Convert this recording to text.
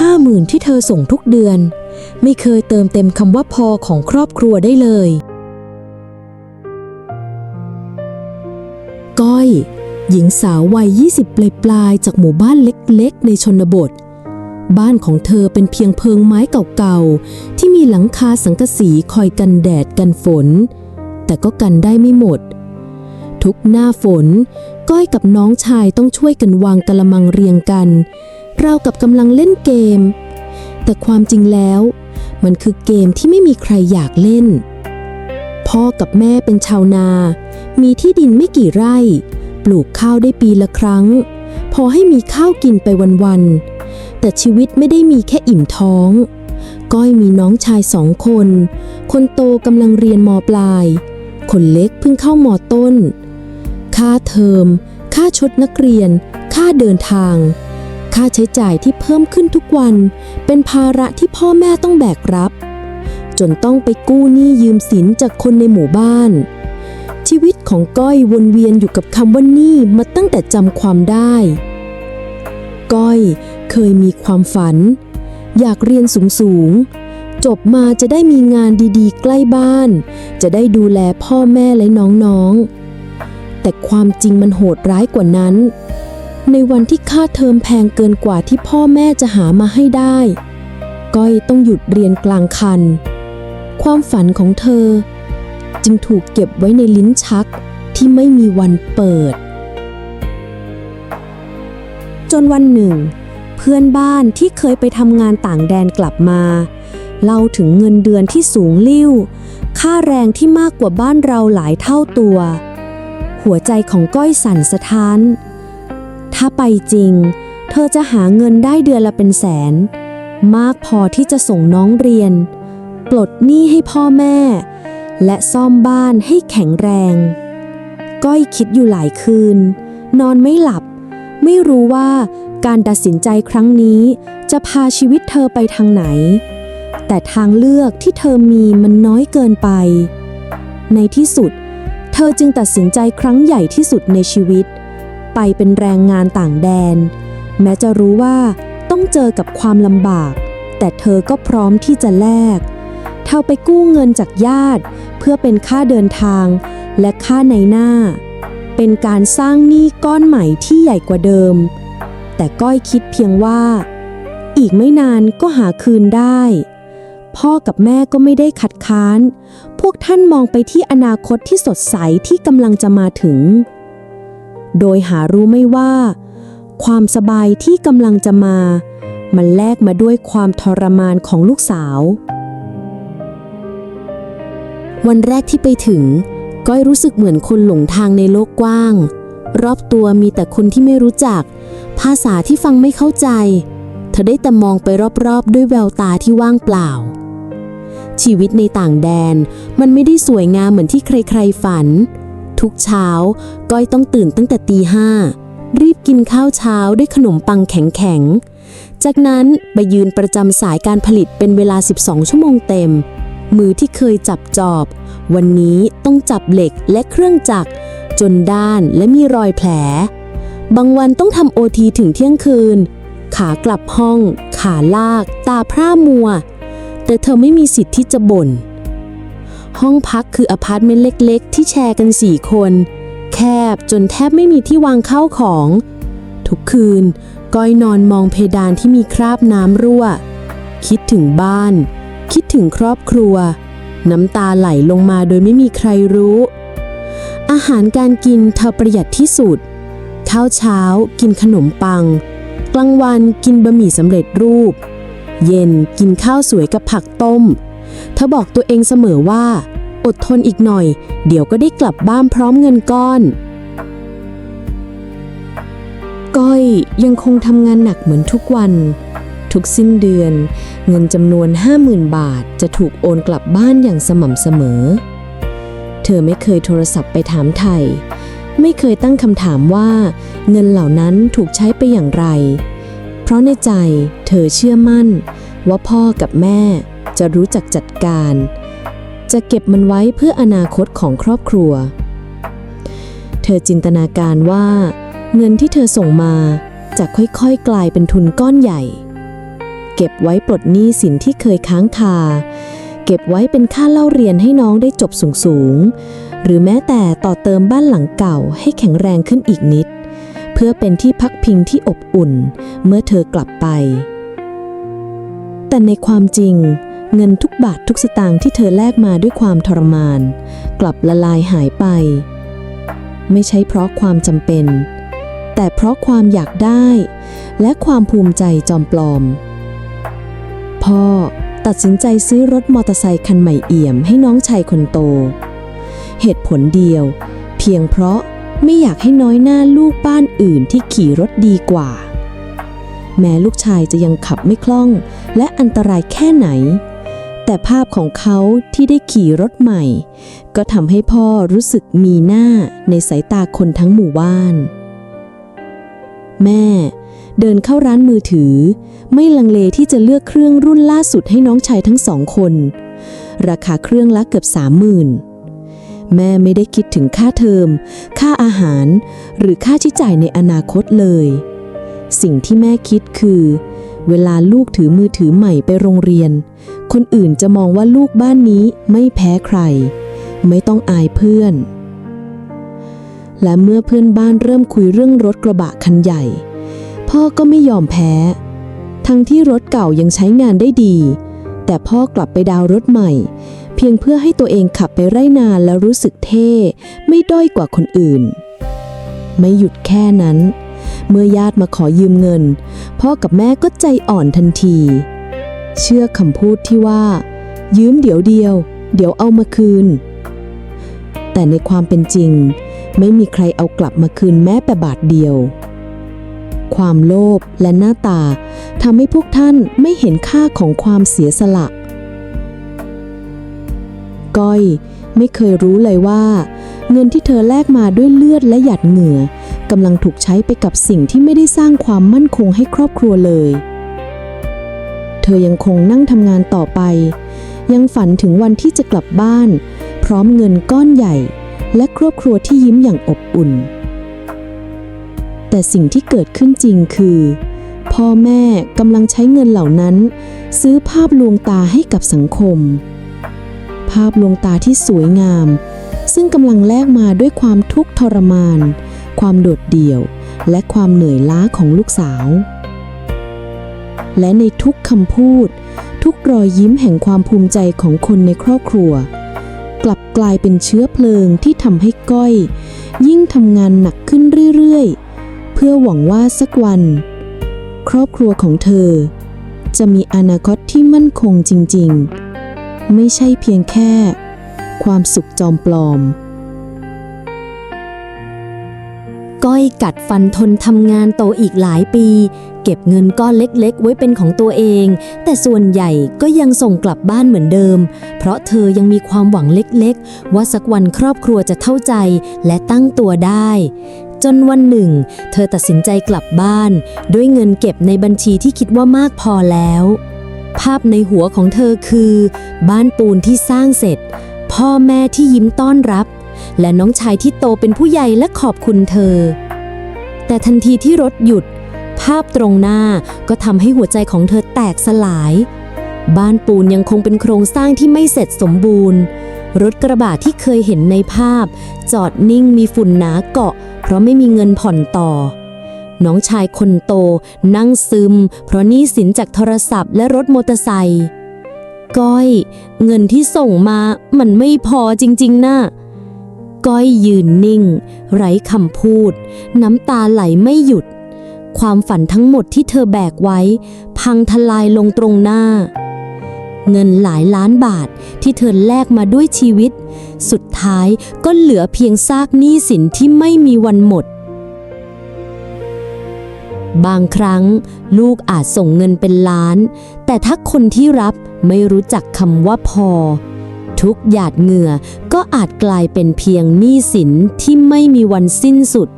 ห้าหมื่นที่เธอส่งทุกเดือน ไม่เคยเติมเต็มคำว่าพอของครอบครัวได้เลย ก้อย หญิงสาววัย 20 ปลายปลายๆจากหมู่บ้านเล็กๆ ในชนบท บ้านของเธอเป็นเพียงเพิงไม้เก่าๆ ที่มีหลังคาสังกะสีคอยกันแดดกันฝน แต่ก็กันได้ไม่หมด ทุกหน้าฝน ก้อยกับน้องชายต้องช่วยกันวางกระมังเรียงกัน ราวกับกำลังเล่นเกม แต่ความจริงแล้ว มันคือเกมที่ไม่มีใครอยากเล่น พ่อกับแม่เป็นชาวนา มีที่ดินไม่กี่ไร่ ปลูกข้าวได้ปีละครั้ง พอให้มีข้าวกินไปวันๆ แต่ชีวิตไม่ได้มีแค่อิ่มท้อง ก้อยมีน้องชายสองคน คนโตกำลังเรียนมปลาย คนเล็กเพิ่งเข้ามต้น ค่าเทอม ค่าชดนักเรียน ค่าเดินทาง ค่าใช้จ่ายที่เพิ่มขึ้นทุกวัน เป็นภาระที่พ่อแม่ต้องแบกรับ จนต้องไปกู้หนี้ยืมสินจากคนในหมู่บ้าน ชีวิตของก้อยวนเวียนอยู่กับคำว่าหนี้มาตั้งแต่จำความได้ ก้อยเคยมีความฝัน อยากเรียนสูงๆจบมาจะได้มีงานดีๆ ใกล้บ้าน จะได้ดูแลพ่อแม่และน้องๆ แต่ความจริงมันโหดร้ายกว่านั้น ในวันที่ค่าเทอมแพงเกินกว่าที่พ่อแม่จะหามาให้ได้ ก้อยต้องหยุดเรียนกลางคัน ความฝันของเธอ จึงถูกเก็บไว้ในลิ้นชักที่ไม่มีวันเปิด จนวันหนึ่ง เพื่อนบ้านที่เคยไปทำงานต่างแดนกลับมาเล่าถึงเงินเดือนที่สูงลิ่ว ค่าแรงที่มากกว่าบ้านเราหลายเท่าตัว หัวใจของก้อยสั่นสะท้าน ถ้าไปจริง เธอจะหาเงินได้เดือนละเป็นแสน มากพอที่จะส่งน้องเรียน ปลดหนี้ให้พ่อแม่ และซ่อมบ้านให้แข็งแรง ก้อยคิดอยู่หลายคืน นอนไม่หลับ ไม่รู้ว่าการตัดสินใจครั้งนี้จะพาชีวิตเธอไปทางไหน แต่ทางเลือกที่เธอมีมันน้อยเกินไป ในที่สุด เธอจึงตัดสินใจครั้งใหญ่ที่สุดในชีวิต ไปเป็นแรงงานต่างแดน แม้จะรู้ว่าต้องเจอกับความลำบาก แต่เธอก็พร้อมที่จะแลก เธอไปกู้เงินจากญาติ เพื่อเป็นค่าเดินทาง และค่าในหน้า เป็นการสร้างหนี้ก้อนใหม่ที่ใหญ่กว่าเดิม แต่ก้อยคิดเพียงว่า อีกไม่นานก็หาคืนได้ พ่อกับแม่ก็ไม่ได้ขัดค้าน พวกท่านมองไปที่อนาคตที่สดใสที่กำลังจะมาถึง โดยหารู้ไม่ว่า ความสบายที่กำลังจะมา มันแลกมาด้วยความทรมานของลูกสาว วันแรกที่ไปถึง ก้อยรู้สึกเหมือนคนหลงทางในโลกกว้าง รอบตัวมีแต่คนที่ไม่รู้จัก ภาษาที่ฟังไม่เข้าใจ เธอได้แต่มองไปรอบๆ ด้วยแววตาที่ว่างเปล่าชีวิตในต่างแดนมันไม่ได้สวยงามเหมือนที่ใครๆฝัน ทุกเช้า ก้อยต้องตื่นตั้งแต่ตีห้ารีบกินข้าวเช้าด้วยขนมปังแข็งๆ จากนั้นไปยืนประจำสายการผลิตเป็นเวลา 12 ชั่วโมงเต็ม มือที่เคยจับจอบ วันนี้ต้องจับเหล็กและเครื่องจักร จนด้านและมีรอยแผล บางวันต้องทำโอทีถึงเที่ยงคืน ขากลับห้อง ขาลาก ตาพร่ามัว แต่เธอไม่มีสิทธิ์ที่จะบ่น ห้องพักคืออพาร์ตเมนต์เล็ก ๆ ที่แชร์กันสี่คน แคบจนแทบไม่มีที่วางเข้าของ ทุกคืน ก้อยนอนมองเพดานที่มีคราบน้ำรั่ว คิดถึงบ้าน คิดถึงครอบครัว น้ำตาไหลลงมาโดยไม่มีใครรู้ อาหารการกินเธอประหยัดที่สุด ข้าวเช้ากินขนมปัง กลางวันกินบะหมี่สำเร็จรูป เย็นกินข้าวสวยกับผักต้มเธอบอกตัวเองเสมอว่า อดทนอีกหน่อย เดี๋ยวก็ได้กลับบ้านพร้อมเงินก้อน ก้อยยังคงทำงานหนักเหมือนทุกวัน ทุกสิ้นเดือน เงินจำนวน 50,000 บาทจะถูกโอนกลับบ้านอย่างสม่ำเสมอ เธอไม่เคยโทรศัพท์ไปถามไทย ไม่เคยตั้งคำถามว่า เงินเหล่านั้นถูกใช้ไปอย่างไร เพราะในใจเธอเชื่อมั่น ว่าพ่อกับแม่จะรู้จักจัดการ จะเก็บมันไว้เพื่ออนาคตของครอบครัว เธอจินตนาการว่า เงินที่เธอส่งมาจะค่อยๆ กลายเป็นทุนก้อนใหญ่ เก็บไว้ปลดหนี้สินที่เคยค้างคา เก็บไว้เป็นค่าเล่าเรียนให้น้องได้จบสูงๆ หรือแม้แต่ต่อเติมบ้านหลังเก่าให้แข็งแรงขึ้นอีกนิด เพื่อเป็นที่พักพิงที่อบอุ่น เมื่อเธอกลับไป แต่ในความจริง เงินทุกบาททุกสตางค์ที่เธอแลกมาด้วยความทรมาน กลับละลายหายไป ไม่ใช่เพราะความจำเป็น แต่เพราะความอยากได้ และความภูมิใจจอมปลอม พ่อตัดสินใจซื้อรถมอเตอร์ไซคันใหม่เอี่ยมให้น้องชายคนโต เหตุผลเดียว เพียงเพราะไม่อยากให้น้อยหน้าลูกบ้านอื่นที่ขี่รถดีกว่า แม้ลูกชายจะยังขับไม่คล่อง และอันตรายแค่ไหน แต่ภาพของเขาที่ได้ขี่รถใหม่ ก็ทำให้พ่อรู้สึกมีหน้าในสายตาคนทั้งหมู่บ้าน แม่เดินเข้าร้านมือถือ ไม่ลังเลที่จะเลือกเครื่องรุ่นล่าสุดให้น้องชายทั้งสองคน ราคาเครื่องละเกือบสามหมื่นแม่ไม่ได้คิดถึงค่าเทอม ค่าอาหาร หรือค่าใช้จ่ายในอนาคตเลย สิ่งที่แม่คิดคือ เวลาลูกถือมือถือใหม่ไปโรงเรียน คนอื่นจะมองว่าลูกบ้านนี้ไม่แพ้ใคร ไม่ต้องอายเพื่อน และเมื่อเพื่อนบ้านเริ่มคุยเรื่องรถกระบะคันใหญ่ พ่อก็ไม่ยอมแพ้ ทั้งที่รถเก่ายังใช้งานได้ดี แต่พ่อกลับไปดาวรถใหม่ เพียงเพื่อให้ตัวเองขับไปไร่นาแล้วรู้สึกเท่ ไม่ด้อยกว่าคนอื่น ไม่หยุดแค่นั้น เมื่อญาติมาขอยืมเงิน พ่อกับแม่ก็ใจอ่อนทันที เชื่อคำพูดที่ว่า ยืมเดี๋ยวเดียว เดี๋ยวเอามาคืน แต่ในความเป็นจริง ไม่มีใครเอากลับมาคืนแม้แต่บาทเดียว ความโลภและหน้าตาทำให้พวกท่านไม่เห็นค่าของความเสียสละ ก้อยไม่เคยรู้เลยว่า เงินที่เธอแลกมาด้วยเลือดและหยาดเหงื่อกำลังถูกใช้ไปกับสิ่งที่ไม่ได้สร้างความมั่นคงให้ครอบครัวเลย ธอยังคงนั่งทำงานต่อไป ยังฝันถึงวันที่จะกลับบ้าน พร้อมเงินก้อนใหญ่ และครอบครัวที่ยิ้มอย่างอบอุ่น แต่สิ่งที่เกิดขึ้นจริงคือ พ่อแม่กำลังใช้เงินเหล่านั้น ซื้อภาพลวงตาให้กับสังคม ภาพลวงตาที่สวยงาม ซึ่งกำลังแลกมาด้วยความทุกข์ทรมาน ความโดดเดี่ยว และความเหนื่อยล้าของลูกสาว และในทุกคำพูด ทุกรอยยิ้มแห่งความภูมิใจของคนในครอบครัว กลับกลายเป็นเชื้อเพลิงที่ทำให้ก้อย ยิ่งทำงานหนักขึ้นเรื่อยๆ เพื่อหวังว่าสักวัน ครอบครัวของเธอ จะมีอนาคตที่มั่นคงจริงๆ ไม่ใช่เพียงแค่ ความสุขจอมปลอมก้อยกัดฟันทนทำงานโตอีกหลายปี เก็บเงินก้อนเล็กๆ ไว้เป็นของตัวเอง แต่ส่วนใหญ่ก็ยังส่งกลับบ้านเหมือนเดิม เพราะเธอยังมีความหวังเล็กๆ ว่าสักวันครอบครัวจะเข้าใจและตั้งตัวได้ จนวันหนึ่ง เธอตัดสินใจกลับบ้าน ด้วยเงินเก็บในบัญชีที่คิดว่ามากพอแล้ว ภาพในหัวของเธอคือ บ้านปูนที่สร้างเสร็จ พ่อแม่ที่ยิ้มต้อนรับ และน้องชายที่โตเป็นผู้ใหญ่และขอบคุณเธอ แต่ทันทีที่รถหยุด ภาพตรงหน้าก็ทำให้หัวใจของเธอแตกสลาย บ้านปูนยังคงเป็นโครงสร้างที่ไม่เสร็จสมบูรณ์ รถกระบะที่เคยเห็นในภาพ จอดนิ่งมีฝุ่นหนาเกาะ เพราะไม่มีเงินผ่อนต่อ น้องชายคนโต นั่งซึม เพราะหนี้สินจากโทรศัพท์และรถมอเตอร์ไซค์ก้อย เงินที่ส่งมามันไม่พอจริงๆนะ่ะก้อยยืนนิ่ง ไร้คำพูด น้ำตาไหลไม่หยุด ความฝันทั้งหมดที่เธอแบกไว้ พังทลายลงตรงหน้า เงินหลายล้านบาทที่เธอแลกมาด้วยชีวิต สุดท้ายก็เหลือเพียงซากหนี้สินที่ไม่มีวันหมด บางครั้ง ลูกอาจส่งเงินเป็นล้าน แต่ถ้าคนที่รับไม่รู้จักคำว่าพอ ทุกหยาดเหงื่อก็อาจกลายเป็นเพียงหนี้สินที่ไม่มีวันสิ้นสุด